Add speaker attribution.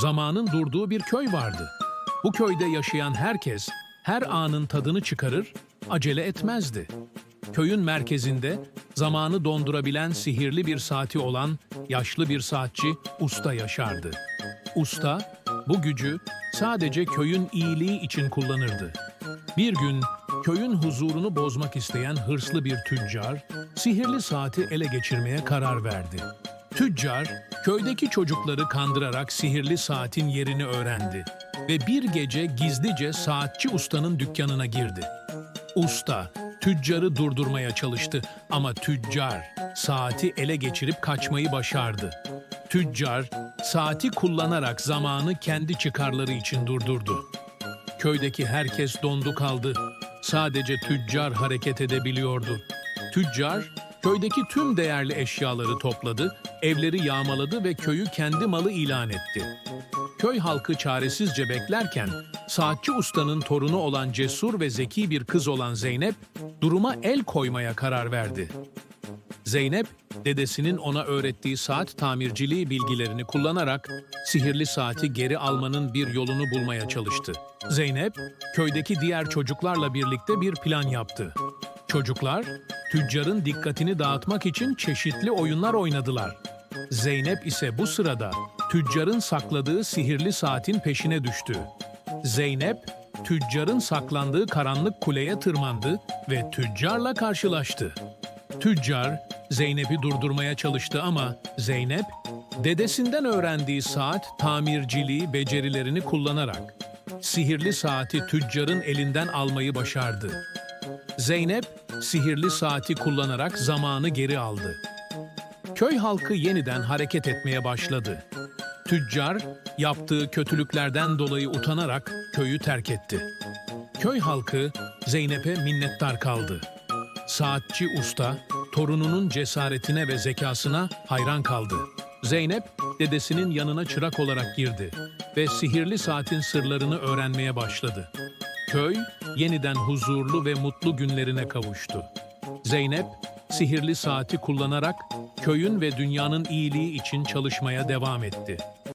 Speaker 1: zamanın durduğu bir köy vardı. Bu köyde yaşayan herkes her anın tadını çıkarır, acele etmezdi. Köyün merkezinde zamanı dondurabilen sihirli bir saati olan yaşlı bir saatçi usta yaşardı. Usta bu gücü sadece köyün iyiliği için kullanırdı. Bir gün köyün huzurunu bozmak isteyen hırslı bir tüccar sihirli saati ele geçirmeye karar verdi. Tüccar köydeki çocukları kandırarak sihirli saatin yerini öğrendi ve bir gece gizlice saatçi ustanın dükkanına girdi. Usta tüccarı durdurmaya çalıştı ama tüccar saati ele geçirip kaçmayı başardı. Tüccar saati kullanarak zamanı kendi çıkarları için durdurdu. Köydeki herkes dondu kaldı. Sadece tüccar hareket edebiliyordu. Tüccar köydeki tüm değerli eşyaları topladı, evleri yağmaladı ve köyü kendi malı ilan etti. Köy halkı çaresizce beklerken saatçi ustanın torunu olan cesur ve zeki bir kız olan Zeynep duruma el koymaya karar verdi. Zeynep, dedesinin ona öğrettiği saat tamirciliği bilgilerini kullanarak sihirli saati geri almanın bir yolunu bulmaya çalıştı. Zeynep, köydeki diğer çocuklarla birlikte bir plan yaptı. Çocuklar, tüccarın dikkatini dağıtmak için çeşitli oyunlar oynadılar. Zeynep ise bu sırada tüccarın sakladığı sihirli saatin peşine düştü. Zeynep, tüccarın saklandığı karanlık kuleye tırmandı ve tüccarla karşılaştı. Tüccar Zeynep'i durdurmaya çalıştı ama Zeynep dedesinden öğrendiği saat tamirciliği becerilerini kullanarak sihirli saati tüccarın elinden almayı başardı. Zeynep sihirli saati kullanarak zamanı geri aldı. Köy halkı yeniden hareket etmeye başladı. Tüccar yaptığı kötülüklerden dolayı utanarak köyü terk etti. Köy halkı Zeynep'e minnettar kaldı. Saatçi usta torununun cesaretine ve zekasına hayran kaldı. Zeynep dedesinin yanına çırak olarak girdi ve sihirli saatin sırlarını öğrenmeye başladı. Köy yeniden huzurlu ve mutlu günlerine kavuştu. Zeynep sihirli saati kullanarak köyün ve dünyanın iyiliği için çalışmaya devam etti.